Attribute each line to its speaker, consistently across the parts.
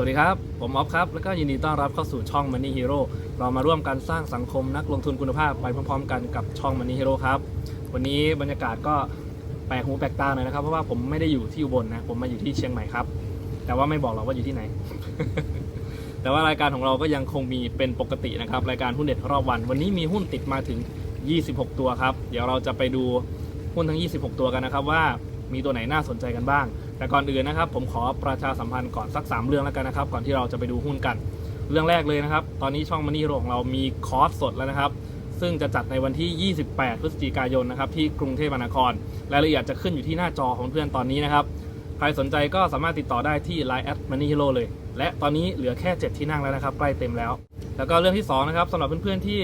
Speaker 1: สวัสดีครับ ผมออฟครับ แล้วก็ยินดีต้อนรับเข้าสู่ช่อง Money Hero เรามาร่วมกันสร้างสังคมนักลงทุนคุณภาพไปพร้อมๆ กันกับช่อง Money Hero ครับ วันนี้บรรยากาศก็แปลกหูแปลกตาหน่อยนะครับ เพราะว่าผมไม่ได้อยู่ที่อุบลนะ ผมมาอยู่ที่เชียงใหม่ครับ แต่ว่าไม่บอกหรอกว่าอยู่ที่ไหน แต่ว่ารายการของเราก็ยังคงมีเป็นปกตินะครับ รายการหุ้นเด็ดรอบวัน วันนี้มีหุ้นติดมาถึง 26 ตัวครับ เดี๋ยวเราจะไปดูหุ้นทั้ง 26 ตัวกันนะครับว่ามีตัวไหนน่าสนใจกันบ้าง แต่ก่อนอื่นนะครับผมขอประชาสัมพันธ์ก่อนสัก 3 เรื่องแล้วกันนะครับ ก่อนที่เราจะไปดูหุ้นกัน เรื่องแรกเลยนะครับ ตอนนี้ช่องมันนี่โของเรามีคอร์สสดแล้วนะครับ ซึ่งจะจัดในวันที่ 28 พฤศจิกายนนะครับที่กรุงเทพมหานครรายละเอียดจะขึ้นอยู่ที่หน้าจอของเพื่อนตอนนี้นะครับใครสนใจก็สามารถติดต่อได้ที่ Line at Money Hero เลย และตอนนี้เหลือแค่ 7 ที่นั่งแล้วนะครับ ใกล้เต็มแล้ว แล้วก็เรื่องที่2นะครับสำหรับเพื่อนๆที่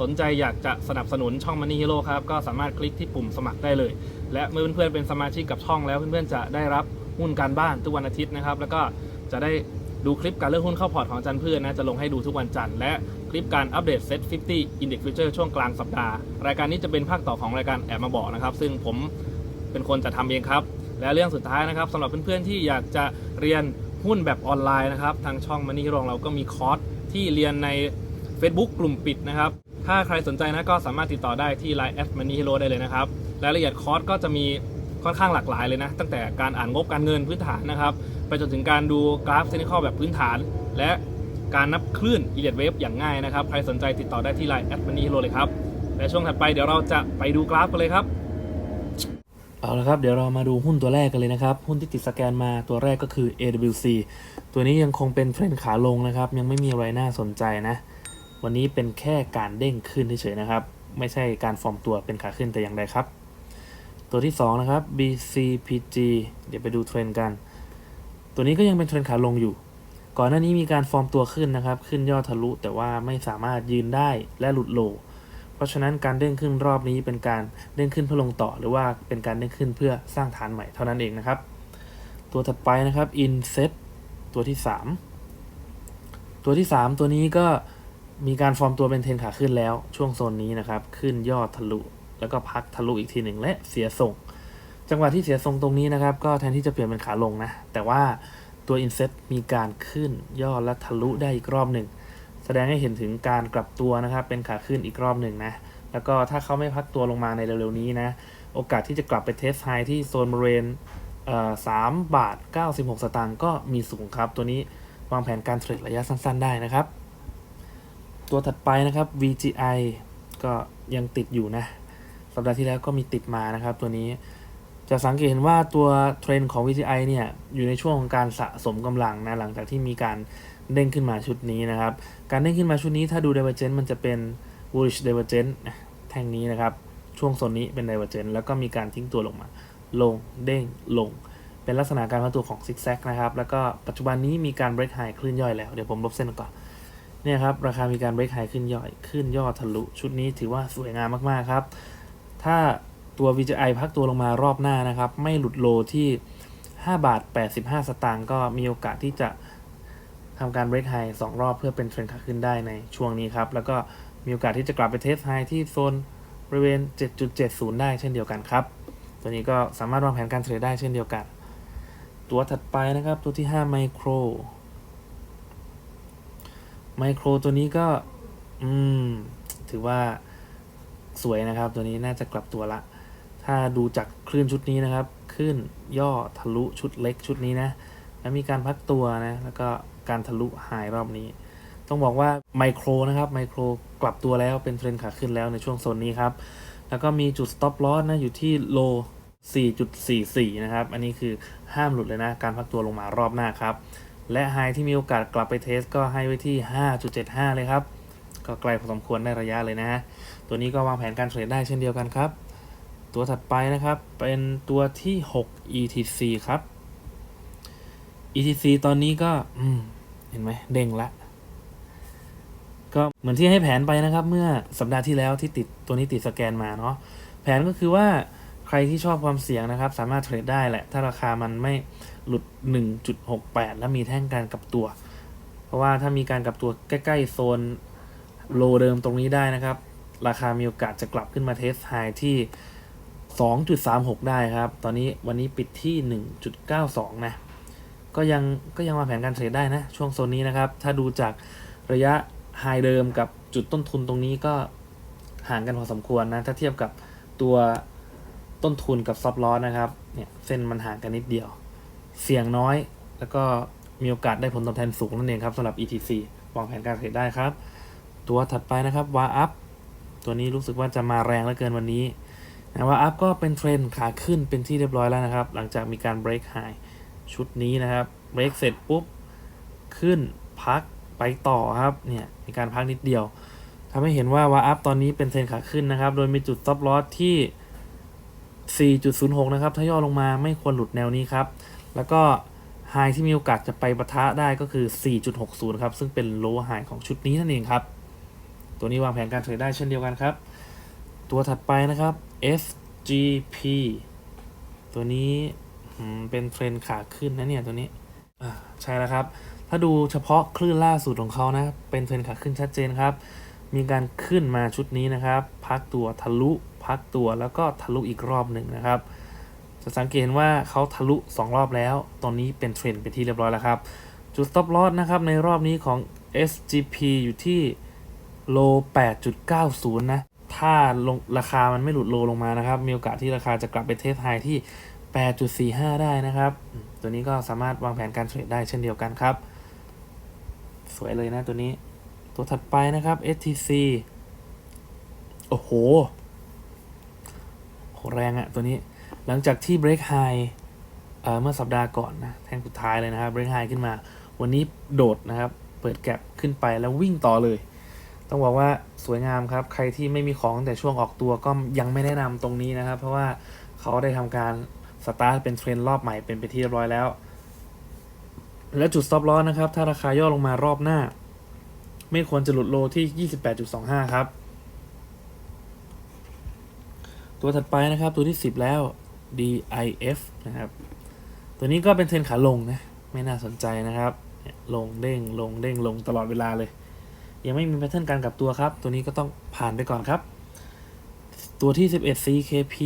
Speaker 1: สนใจอยากจะสนับสนุนช่อง Money Hero ครับ ก็สามารถคลิกที่ปุ่มสมัครได้เลย และเมื่อเพื่อนๆเป็นสมาชิกกับช่องแล้วเพื่อนๆจะได้รับหุ้นการบ้านทุกวันอาทิตย์นะครับ แล้วก็จะได้ดูคลิปการเลือกหุ้นเข้าพอร์ตของอาจารย์เพื่อนนะ จะลงให้ดูทุกวันจันทร์และคลิปการอัปเดต Set 50 Index Future ช่วงกลางสัปดาห์รายการนี้จะเป็นภาคต่อของรายการแอบมาบอกนะครับ ซึ่งผมเป็นคนจะทำเองครับ และเรื่องสุดท้ายนะครับสำหรับเพื่อนๆที่อยากจะเรียนหุ้นแบบออนไลน์นะครับ ทางช่อง Money Hero ของเราก็มีคอร์สที่เรียนใน Facebook กลุ่มปิดนะครับ ถ้าใครสนใจนะก็สามารถติดต่อได้ที่ Line at Money Hero ได้เลยนะครับ รายละเอียดคอร์สก็จะมีค่อนข้างหลากหลายเลยนะ ตั้งแต่การอ่านงบการเงินพื้นฐานนะครับ ไปจนถึงการดูกราฟเทคนิคแบบพื้นฐาน และการนับคลื่น e l i t Wave อย่างง่ายนะครับ ใครสนใจติดต่อได้ที่ Line at Money Hero เลยครับ และช่วงถัดไปเดี๋ยวเราจะไปดูกราฟกันเลยครับ เอาละครับ เดี๋ยวเรามาดูหุ้นตัวแรกกันเลยนะครับ หุ้นที่ติดสแกนมาตัวแรกก็คือ AWC ตัวนี้ยังคงเป็นเทรนขาลงนะครับ ยังไม่มีอะไรน่าสนใจนะ วันนี้เป็นแค่การเด้งขึ้นเฉยๆนะครับ ไม่ใช่การฟอร์มตัวเป็นขาขึ้นแต่อย่างใดครับ ตัวที่ 2 นะครับ BCPG เดี๋ยวไปดูเทรนด์กัน ตัวนี้ก็ยังเป็นเทรนขาลงอยู่ ก่อนหน้านี้มีการฟอร์มตัวขึ้นนะครับ ขึ้นยอดทะลุแต่ว่าไม่สามารถยืนได้และหลุดโล เพราะฉะนั้นการเด้งขึ้นรอบนี้เป็นการเด้งขึ้นเพื่อลงต่อ หรือว่าเป็นการเด้งขึ้นเพื่อสร้างฐานใหม่เท่านั้นเองนะครับ ตัวถัดไปนะครับ Inset ตัวที่ 3 ตัวที่ 3 ตัวนี้ก็ มีการฟอร์มตัวเป็นเทรนขาขึ้นแล้วช่วงโซนนี้นะครับ ขึ้นยอดทะลุแล้วก็พักทะลุอีกทีหนึ่งและเสียทรงจังหวะที่เสียทรงตรงนี้นะครับ ก็แทนที่จะเปลี่ยนเป็นขาลงนะ แต่ว่าตัว Inset มีการขึ้นยอดและทะลุได้อีกรอบหนึ่งแสดงให้เห็นถึงการกลับตัวนะครับ เป็นขาขึ้นอีกรอบหนึ่งนะ แล้วก็ถ้าเขาไม่พักตัวลงมาในเร็วๆนี้นะ โอกาสที่จะกลับไปเทสไฮที่โซนบริเวณสามบาท 96 สตางค์ก็มีสูงครับ ตัวนี้วางแผนการเทรดระยะสั้น ๆ ได้นะครับ ตัวถัดไปนะครับ VGI ก็ยังติดอยู่นะ สัปดาห์ที่แล้วก็มีติดมานะครับตัวนี้จะสังเกตเห็นว่าตัวเทรนด์ของ VGI เนี่ยอยู่ในช่วงของการสะสมกำลังนะหลังจากที่มีการเด้งขึ้นมาชุดนี้นะครับ การเด้งขึ้นมาชุดนี้ถ้าดู Divergence มันจะเป็น bullish Divergence แท่งนี้นะครับ ช่วงโซนนี้เป็น Divergence แล้วก็มีการทิ้งตัวลงมา ลงเด้งลง เป็นลักษณะการพักตัวของซิกแซกนะครับ แล้วก็ปัจจุบันนี้มีการ break high คลื่นย่อยแล้ว เดี๋ยวผมลบเส้นก่อน เนี่ยครับราคามีการ break high ขึ้นย่อยขึ้นยอดทะลุ ชุดนี้ถือว่าสวยงามมากๆครับ ถ้าตัว VGI พักตัวลงมารอบหน้านะครับ ไม่หลุดโลที่ 5 บาท 85 สตางค์ก็มีโอกาสที่จะทำการ break high 2รอบเพื่อเป็นเทรนด์ขาขึ้นได้ในช่วงนี้ครับ แล้วก็มีโอกาสที่จะกลับไปเทสไฮที่โซนบริเวณ 7.70 ได้เช่นเดียวกันครับ ตัวนี้ก็สามารถวางแผนการเทรดได้เช่นเดียวกัน ตัวถัดไปนะครับตัวที่ 5 Micro Micro ตัวนี้ก็ อืม ถือว่าสวยนะครับ ตัวนี้น่าจะกลับตัวละ ถ้าดูจากคลื่นชุดนี้นะครับขึ้นย่อทะลุชุดเล็กชุดนี้นะ แล้วมีการพักตัวนะ แล้วก็การทะลุหายรอบนี้ ต้องบอกว่าไมโครนะครับไมโครกลับตัวแล้วเป็นเทรนขาขึ้นแล้วในช่วงโซนนี้ครับ แล้วก็มีจุด stop loss นะอยู่ที่โล4.44 นะครับ อันนี้คือห้ามหลุดเลยนะ การพักตัวลงมารอบหน้าครับ และไฮที่มีโอกาสกลับไปเทสก็ให้ไว้ที่ 5.75 เลยครับ ก็ไกลพอสมควรได้ระยะเลยนะฮะตัวนี้ก็วางแผนการเทรดได้เช่นเดียวกันครับ ตัวถัดไปนะครับ เป็นตัวที่ 6 ETC ครับ ETC ตอนนี้ก็อืเห็นไหมเด้งละก็เหมือนที่ให้แผนไปนะครับ เมื่อสัปดาห์ที่แล้วที่ติดตัวนี้ติดสแกนมาเนาะแผนก็คือว่า ใครที่ชอบความเสี่ยงนะครับ สามารถเทรดได้แหละ ถ้าราคามันไม่หลุด 1.68 แล้วมีแท่งการกลับตัว เพราะว่าถ้ามีการกลับตัวใกล้ๆโซนโลเดิมตรงนี้ได้นะครับ ราคามีโอกาสจะกลับขึ้นมาเทสไฮที่ 2.36 ได้ครับ ตอนนี้วันนี้ปิดที่ 1.92 นะ
Speaker 2: ก็ยังก็ยังวางแผนการเทรดได้นะ ช่วงโซนนี้นะครับ ถ้าดูจากระยะไฮเดิมกับจุดต้นทุนตรงนี้ก็ห่างกันพอสมควรนะ ถ้าเทียบกับตัว ต้นทุนกับซับลอนะครับ เนี่ยเส้นมันห่างกันนิดเดียว เสี่ยงน้อย แล้วก็มีโอกาสได้ผลตอบแทนสูงนั่นเองครับสำหรับ ETC วางแผนการเทรดได้ครับ ตัวถัดไปนะครับวาอัพตัวนี้รู้สึกว่าจะมาแรงเหลือเกินวันนี้นะวาอัพก็เป็นเทรนขาขึ้นเป็นที่เรียบร้อยแล้วนะครับ หลังจากมีการ break high ชุดนี้นะครับ break เสร็จปุ๊บ ขึ้นพักไปต่อครับเนี่ยมีการพักนิดเดียวทำให้เห็นว่าวาอัพตอนนี้เป็นเทรนขาขึ้นนะครับ โดยมีจุด stop loss ที่ 4.06 นะครับ ถ้าย่อลงมาไม่ควรหลุดแนวนี้ครับ แล้วก็ไฮที่มีโอกาสจะไปปะทะได้ก็คือ 4.60 ครับ ซึ่งเป็น low high ของชุดนี้นั่นเองครับ ตัวนี้วางแผนการเทรดได้เช่นเดียวกันครับ ตัวถัดไปนะครับ SGP ตัวนี้เป็นเทรนขาขึ้นนะเนี่ยตัวนี้ใช่แล้วครับ ถ้าดูเฉพาะคลื่นล่าสุดของเขานะ เป็นเทรนขาขึ้นชัดเจนครับ มีการขึ้นมาชุดนี้นะครับ พักตัวทะลุ พักตัวแล้วก็ทะลุอีกรอบหนึ่งนะครับ จะสังเกตเห็นว่าเขาทะลุ 2 รอบแล้ว ตอนนี้เป็นเทรนเป็นที่เรียบร้อยแล้วครับ จุด stop loss นะครับในรอบนี้ของ SGP อยู่ที่โล 8.90 นะ ถ้าลงราคามันไม่หลุดโลลงมานะครับ มีโอกาสที่ราคาจะกลับไปเทสไฮที่ 8.45 ได้นะครับ ตัวนี้ก็สามารถวางแผนการเทรดได้เช่นเดียวกันครับ สวยเลยนะตัวนี้ ตัวถัดไปนะครับ STC โอ้โห แรงอะตัวนี้ หลังจากที่ break high เเมื่อสัปดาห์ก่อนนะแท่งสุดท้ายเลยนะครับ break high ขึ้นมา วันนี้โดดนะครับ เปิดแก็บขึ้นไปแล้ววิ่งต่อเลย ต้องบอกว่าสวยงามครับ ใครที่ไม่มีของตั้งแต่ช่วงออกตัวก็ยังไม่แนะนำตรงนี้นะครับ เพราะว่าเขาได้ทำการสตาร์ทเป็นเทรนรอบใหม่เป็นไปที่เรียบร้อยแล้ว และจุด stop loss นะครับ ถ้าราคาย่อลงมารอบหน้า ไม่ควรจะหลุดโลที่ 28.25 ครับ ตัวถัดไปนะครับ ตัวที่ 10 แล้ว DIF นะครับ ตัวนี้ก็เป็นเทรนขาลงนะ ไม่น่าสนใจนะครับ ลงเด้งลงเด้งลงตลอดเวลาเลย ยังไม่มีแพทเทิร์นการกลับตัวครับ ตัวนี้ก็ต้องผ่านไปก่อนครับ ตัวที่ 11 CKP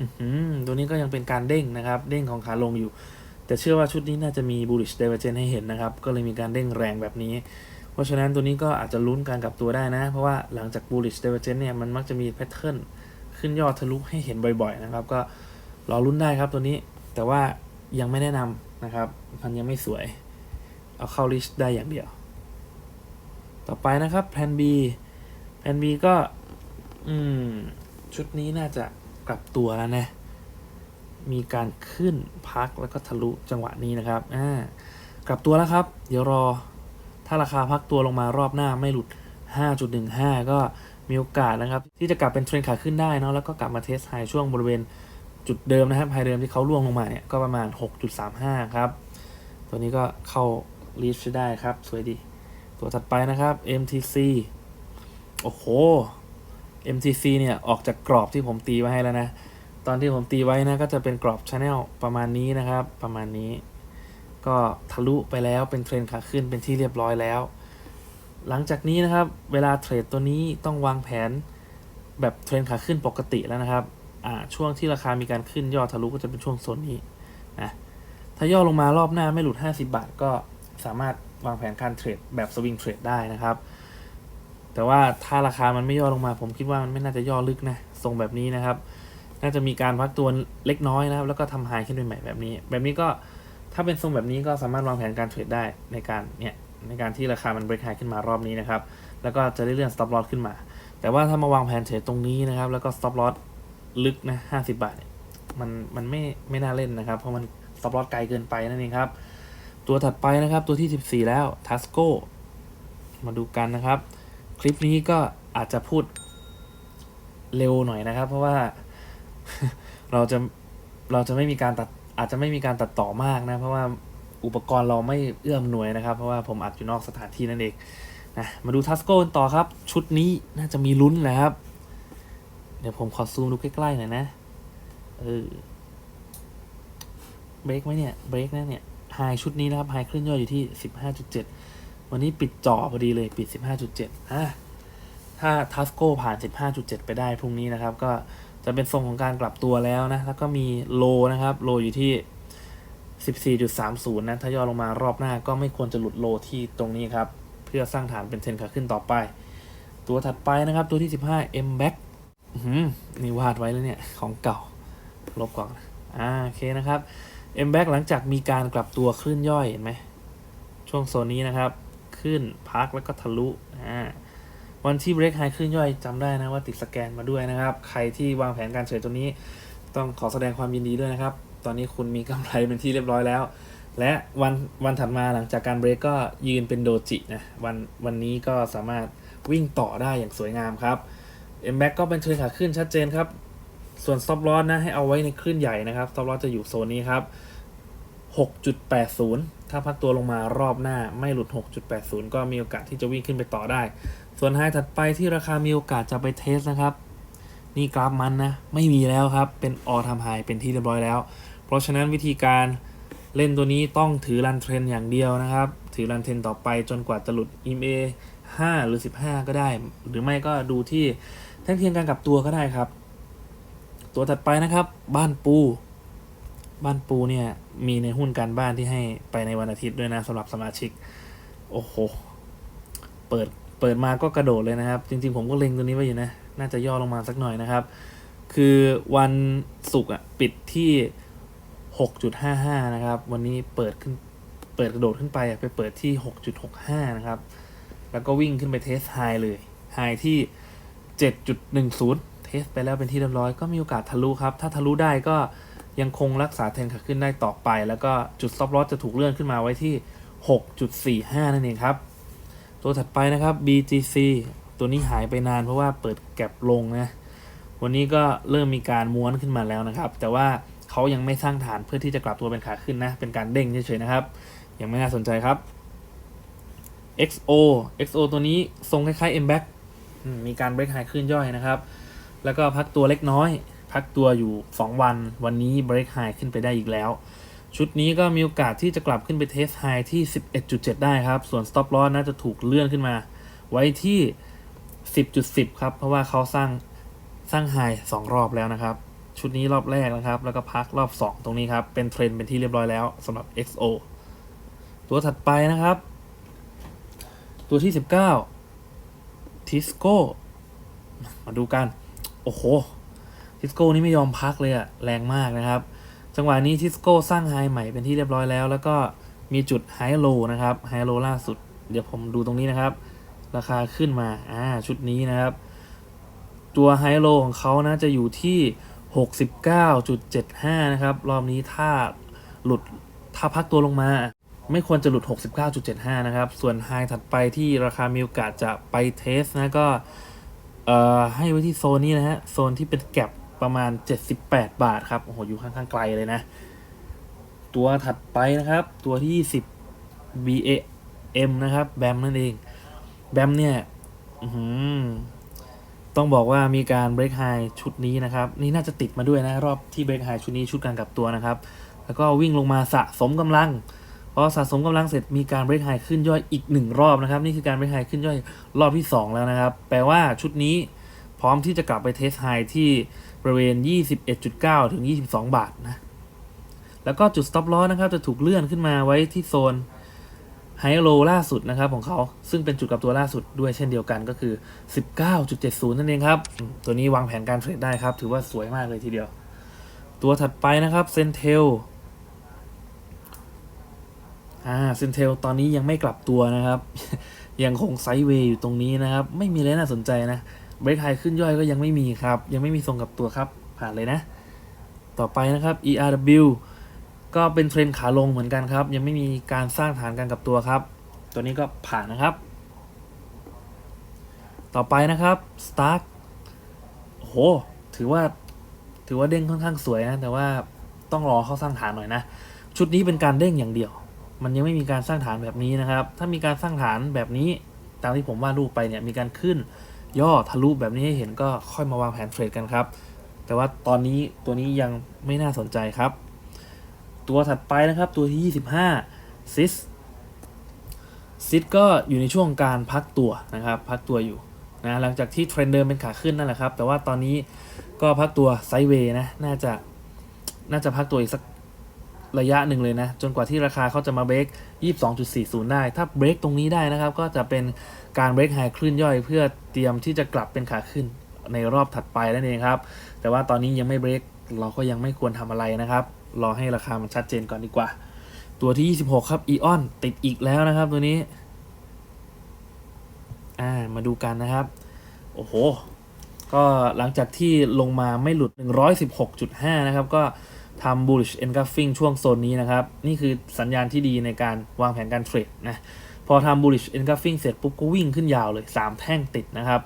Speaker 2: อือหือตัวนี้ก็ยังเป็นการเด้งนะครับ เด้งของขาลงอยู่ แต่เชื่อว่าชุดนี้น่าจะมี bullish divergence ให้เห็นนะครับ ก็เลยมีการเด้งแรงแบบนี้ เพราะฉะนั้นตัวนี้ก็อาจจะลุ้นการกลับตัวได้นะ เพราะว่าหลังจาก bullish divergence เนี่ยมันมักจะมีแพทเทิร์น ขึ้นยอดทะลุให้เห็นบ่อย ๆ นะครับ ก็รอลุ้นได้ครับตัวนี้ แต่ว่ายังไม่แนะนำนะครับ มันยังไม่สวย เอาเข้า list ได้อย่างเดียว ต่อไปนะครับแพน B แพน B ก็อืมชุดนี้น่าจะกลับตัวแล้วนะ มีการขึ้นพักแล้วก็ทะลุจังหวะนี้นะครับอ่ากลับตัวแล้วครับ เดี๋ยวรอถ้าราคาพักตัวลงมารอบหน้าไม่หลุด 5.15 ก็ มีโอกาสนะครับ ที่จะกลับเป็นเทรนขาขึ้นได้เนาะแล้วก็กลับมาเทสไฮช่วงบริเวณจุดเดิมนะครับไฮเดิมที่เขาล่วงลงมาเนี่ยก็ประมาณ 6.35 ครับ ตัวนี้ก็เข้า reach ได้ครับ สวยดี ตัวถัดไปนะครับ MTC โอ้โห MTC เนี่ย ออกจากกรอบที่ผมตีไว้ให้แล้วนะ ตอนที่ผมตีไว้นะ ก็จะเป็นกรอบ Channel ประมาณนี้นะครับ ประมาณนี้ ก็ทะลุไปแล้วเป็นเทรนขาขึ้นเป็นที่เรียบร้อยแล้ว หลังจากนี้นะครับ เวลาเทรดตัวนี้ต้องวางแผนแบบเทรนขาขึ้นปกติแล้วนะครับอ่าช่วงที่ราคามีการขึ้นย่อทะลุก็จะเป็นช่วงโซนนี้นะถ้าย่อลงมารอบหน้าไม่หลุด 50 บาท ก็สามารถวางแผนการเทรดแบบสวิงเทรดได้นะครับ แต่ว่าถ้าราคามันไม่ย่อลงมา ผมคิดว่ามันไม่น่าจะย่อลึกนะทรงแบบนี้นะครับ น่าจะมีการพักตัวเล็กน้อยนะครับ แล้วก็ทำไฮขึ้นไปใหม่แบบนี้ แบบนี้ก็ถ้าเป็นทรงแบบนี้ก็สามารถวางแผนการเทรดได้ในการเนี่ย ในการที่ราคามัน break high ขึ้นมารอบนี้นะครับ แล้วก็จะได้เลื่อน stop loss ขึ้นมา แต่ว่าถ้ามาวางแผนเทรดตรงนี้นะครับ แล้วก็ stop loss ลึกนะ50บาทเนี่ยมันมันไม่ไม่น่าเล่นนะครับ เพราะมัน stop loss ไกลเกินไปนั่นเองครับ ตัวถัดไปนะครับตัวที่ 14 แล้ว Tasco มาดูกันนะครับ คลิปนี้ก็อาจจะพูดเร็วหน่อยนะครับ เพราะว่าเราจะเราจะไม่มีการตัดอาจจะไม่มีการตัดต่อมากนะ เพราะว่า อุปกรณ์เราไม่เอื้อมหน่วยนะครับ เพราะว่าผมอัดอยู่นอกสถานที่นั่นเองนะมาดูทัสโก้ต่อครับ ชุดนี้น่าจะมีลุ้นแหละครับ เดี๋ยวผมขอซูมดูใกล้ๆหน่อยนะเออเบรกไหมเนี่ยเบรกนะเนี่ยไฮชุดนี้นะครับไฮขึ้นยอดอยู่ที่15.7วันนี้ปิดจ่อพอดีเลยปิด15.7อะถ้าทัสโก้ผ่าน 15.7 ไปได้พรุ่งนี้นะครับ ก็จะเป็นทรงของการกลับตัวแล้วนะ แล้วก็มีโลนะครับ โลอยู่ที่ 14.30 นะถ้าย่อลงมารอบหน้าก็ไม่ควรจะหลุดโลที่ตรงนี้ครับ เพื่อสร้างฐานเป็นเทนขาขึ้นต่อไป ตัวถัดไปนะครับ ตัวที่ 15 M back อื้อหือนี่วาดไว้แล้วเนี่ย ของเก่า ลบก่อนอ่าโอเคนะครับ M back หลังจากมีการกลับตัวคลื่นย่อยเห็นไหมช่วงโซนนี้นะครับ ขึ้นพักแล้วก็ทะลุอ่าวันที่ break high ขึ้นย่อยจำได้นะว่าติดสแกนมาด้วยนะครับ ใครที่วางแผนการเทรดตัวนี้ ต้องขอแสดงความยินดีด้วยนะครับ ตอนนี้คุณมีกำไรเป็นที่เรียบร้อยแล้ว และวันวันถัดมาหลังจากการเบรกก็ยืนเป็นโดจินะวันวันนี้ก็สามารถวิ่งต่อได้อย่างสวยงามครับ m b a c ก็เป็นเทรนขาขึ้นชัดเจนครับ ส่วน stop loss นะให้เอาไว้ในคลื่นใหญ่นะครับ stop loss จะอยู่โซนนี้ครับ 6.80 ถ้าพักตัวลงมารอบหน้าไม่หลุด 6.80 ก็มีโอกาสที่จะวิ่งขึ้นไปต่อได้ ส่วนไฮถัดไปที่ราคามีโอกาสจะไปเทสนะครับ นี่กราฟมันนะ ไม่มีแล้วครับ เป็นออทำไฮเป็นที่เรียบร้อยแล้ว เพราะฉะนั้นวิธีการเล่นตัวนี้ต้องถือรันเทรนอย่างเดียวนะครับ ถือรันเทรนต่อไปจนกว่าจะหลุด EMA 5 หรือ 15 ก็ได้ หรือไม่ก็ดูที่แท่งเทียนการกลับตัวก็ได้ครับ ตัวถัดไปนะครับ บ้านปู บ้านปูเนี่ยมีในหุ้นการบ้านที่ให้ไปในวันอาทิตย์ด้วยนะสำหรับสมาชิก โอ้โห เปิดเปิดมาก็กระโดดเลยนะครับ จริงๆผมก็เล็งตัวนี้ไว้อยู่นะ น่าจะย่อลงมาสักหน่อยนะครับ คือวันศุกร์อะปิดที่ 6.55 นะครับ วันนี้เปิดขึ้นเปิดกระโดดขึ้นไปไปเปิดที่ 6.65 นะครับ แล้วก็วิ่งขึ้นไปเทสไฮเลยไฮที่ 7.10 เทสไปแล้วเป็นที่เรียบร้อยก็มีโอกาสทะลุครับ ถ้าทะลุได้ก็ยังคงรักษาเทรนขาขึ้นได้ต่อไป แล้วก็จุด stop loss จะถูกเลื่อนขึ้นมาไว้ที่ 6.45 นั่นเองครับ ตัวถัดไปนะครับ BGC ตัวนี้หายไปนานเพราะว่าเปิดแก็บลงนะ วันนี้ก็เริ่มมีการม้วนขึ้นมาแล้วนะครับ แต่ว่า เขายังไม่สร้างฐานเพื่อที่จะกลับตัวเป็นขาขึ้นนะ เป็นการเด้งเฉยๆนะครับ ยังไม่น่าสนใจครับ XO XO ตัวนี้ทรงคล้ายๆ M back มีการเบรกไฮขึ้นย่อยนะครับ แล้วก็พักตัวเล็กน้อย พักตัวอยู่ 2 วัน วันนี้เบรกไฮขึ้นไปได้อีกแล้ว ชุดนี้ก็มีโอกาสที่จะกลับขึ้นไปเทสไฮที่ 11.7 ได้ครับ ส่วน stop loss น่าจะถูกเลื่อนขึ้นมา ไว้ที่ 10.10 ครับ เพราะว่าเขาสร้างสร้างไฮสองรอบแล้วนะครับ ชุดนี้รอบแรกนะครับ แล้วก็พักรอบ 2 ตรงนี้ครับ เป็นเทรนด์เป็นที่เรียบร้อยแล้วสำหรับ XO ตัวถัดไปนะครับ ตัวที่ 19 Tisco มาดูกัน โอ้โหทิสโก้นี่ไม่ยอมพักเลยอะแรงมากนะครับ จังหวะนี้ทิสโก้สร้างไฮใหม่เป็นที่เรียบร้อยแล้ว แล้วก็มีจุดไฮโลนะครับไฮโลล่าสุด เดี๋ยวผมดูตรงนี้นะครับ ราคาขึ้นมาอ่าชุดนี้นะครับ ตัวไฮโลของเขานะจะอยู่ที่ 69.75 นะครับ รอบนี้ถ้าหลุดถ้าพักตัวลงมา ไม่ควรจะหลุด 69.75 นะครับ ส่วนไฮถัดไปที่ราคามีโอกาสจะไปเทสนะก็ให้ไว้ที่โซนนี้นะฮะ โซนที่เป็นแก็บประมาณ 78 บาทครับ โอ้โห อยู่ค่อนข้างไกลเลยนะ ตัวถัดไปนะครับ ตัวที่20 BAM นะครับ แบมนั่นเอง แบมเนี่ย อื ต้องบอกว่ามีการ break high ชุดนี้นะครับ นี่น่าจะติดมาด้วยนะ รอบที่ break high ชุดนี้ชุดการกลับตัวนะครับ แล้วก็วิ่งลงมาสะสมกำลังพอสะสมกำลังเสร็จมีการ break high ขึ้นย่อยอีกหนึ่งรอบนะครับ นี่คือการ break high ขึ้นย่อยรอบที่ 2 แล้วนะครับ แปลว่าชุดนี้พร้อมที่จะกลับไปเทสไฮที่บริเวณ 21.9 ถึง 22 บาทนะแล้วก็จุด stop loss นะครับจะถูกเลื่อนขึ้นมาไว้ที่โซน ไฮโลล่าสุดนะครับของเขาซึ่งเป็นจุดกับตัวล่าสุดด้วยเช่นเดียวกันก็คือ 19.70 นั่นเองครับ ตัวนี้วางแผนการเทรดได้ครับ ถือว่าสวยมากเลยทีเดียว ตัวถัดไปนะครับเซนเทลอ่าเซนเทลตอนนี้ยังไม่กลับตัวนะครับ ยังคงไซด์เวย์อยู่ตรงนี้นะครับ ไม่มีอะไรน่าสนใจนะเบรกไฮขึ้นย่อยก็ยังไม่มีครับ ยังไม่มีทรงกับตัวครับ ผ่านเลยนะ ต่อไปนะครับ ERW ก็เป็นเทรนขาลงเหมือนกันครับ ยังไม่มีการสร้างฐานการกับตัวครับ ตัวนี้ก็ผ่านนะครับ ต่อไปนะครับ Stark โอ้โห ถือว่าถือว่าเด้งค่อนข้างสวยนะ แต่ว่าต้องรอเขาสร้างฐานหน่อยนะ ชุดนี้เป็นการเด้งอย่างเดียว มันยังไม่มีการสร้างฐานแบบนี้นะครับ ถ้ามีการสร้างฐานแบบนี้ ตามที่ผมวาดรูปไปเนี่ยมีการขึ้น ย่อทะลุแบบนี้ให้เห็นก็ค่อยมาวางแผนเทรดกันครับ แต่ว่าตอนนี้ตัวนี้ยังไม่น่าสนใจครับ ตัวถัดไปนะครับตัวที่ 25ซิสซิสก็อยู่ในช่วงการพักตัวนะครับ พักตัวอยู่นะหลังจากที่เทรนเดิมเป็นขาขึ้นนั่นแหละครับ แต่ว่าตอนนี้ก็พักตัวไซด์เวย์นะน่าจะน่าจะพักตัวอีกสักระยะหนึ่งเลยนะ จนกว่าที่ราคาเขาจะมาเบรก22.40 ได้ ถ้าเบรกตรงนี้ได้นะครับ ก็จะเป็นการเบรกไฮคลื่นย่อย เพื่อเตรียมที่จะกลับเป็นขาขึ้นในรอบถัดไปนั่นเองครับ แต่ว่าตอนนี้ยังไม่เบรกเราก็ยังไม่ควรทำอะไรนะครับ รอให้ราคามันชัดเจนก่อนดีกว่า ตัวที่ 26 ครับอีออนติดอีกแล้วนะครับตัวนี้ อ่ามาดูกันนะครับ โอ้โห ก็หลังจากที่ลงมาไม่หลุด 116.5 นะครับ ก็ทำ bullish engulfing ช่วงโซนนี้นะครับ นี่คือสัญญาณที่ดีในการวางแผนการเทรดนะ พอทำ bullish engulfing เสร็จปุ๊บก็วิ่งขึ้นยาวเลย 3 แท่งติดนะครับ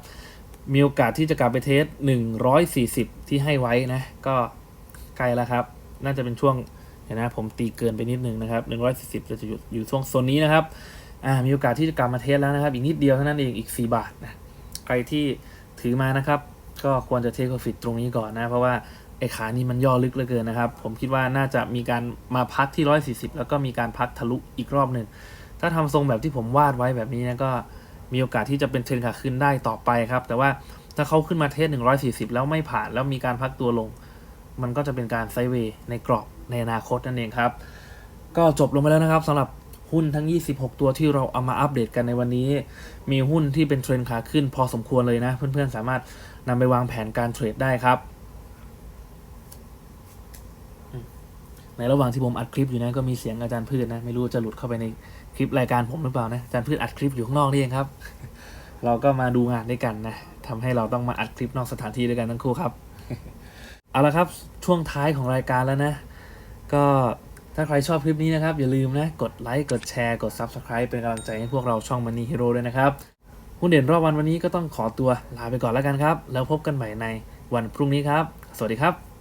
Speaker 2: มีโอกาสที่จะกลับไปเทส 140 ที่ให้ไว้นะ ก็ใกลแล้วครับ น่าจะเป็นช่วงเห็นนะผมตีเกินไปนิดนึงนะครับ140จะอยู่อยู่ช่วงโซนนี้นะครับอ่ามีโอกาสที่จะกลับมาเทสแล้วนะครับ อีกนิดเดียวเท่านั้นเองอีก 4 บาทนะใครที่ถือมานะครับ ก็ควรจะเทค p ฟิตตรงนี้ก่อนนะ เพราะว่าไอ้ขานี้มันย่อลึกเหลือเกินนะครับ ผมคิดว่าน่าจะมีการมาพักที่ 140 แล้วก็มีการพักทะลุอีกรอบหนึ่งถ้าทำทรงแบบที่ผมวาดไว้แบบนี้นะก็มีโอกาสที่จะเป็นเทรนขาขึ้นได้ต่อไปครับ แต่ว่าถ้าเขาขึ้นมาเทส140 แล้วไม่ผ่านแล้วมีการพักตัวลง มันก็จะเป็นการไซเวย์ในกรอบในอนาคตนั่นเองครับ ก็จบลงไปแล้วนะครับสำหรับหุ้นทั้ง 26 ตัวที่เราเอามาอัปเดตกันในวันนี้ มีหุ้นที่เป็นเทรนขาขึ้นพอสมควรเลยนะ เพื่อนๆสามารถนำไปวางแผนการเทรดได้ครับ ในระหว่างที่ผมอัดคลิปอยู่นะก็มีเสียงอาจารย์พืชนะ ไม่รู้จะหลุดเข้าไปในคลิปรายการผมหรือเปล่านะอาจารย์พืชอัดคลิปอยู่ข้างนอกนี่เองครับ เราก็มาดูงานด้วยกันนะทำให้เราต้องมาอัดคลิปนอกสถานที่ด้วยกันทั้งคู่ครับ เอาละครับช่วงท้ายของรายการแล้วนะ ก็ถ้าใครชอบคลิปนี้นะครับ อย่าลืมนะ กดไลค์กดแชร์กด Subscribe เป็นกำลังใจให้พวกเราช่องมันนี่ฮีโร่ด้วยนะครับหุ้นเด่นรอบวันวันนี้ก็ต้องขอตัวลาไปก่อนแล้วกันครับ แล้วพบกันใหม่ในวันพรุ่งนี้ครับ สวัสดีครับ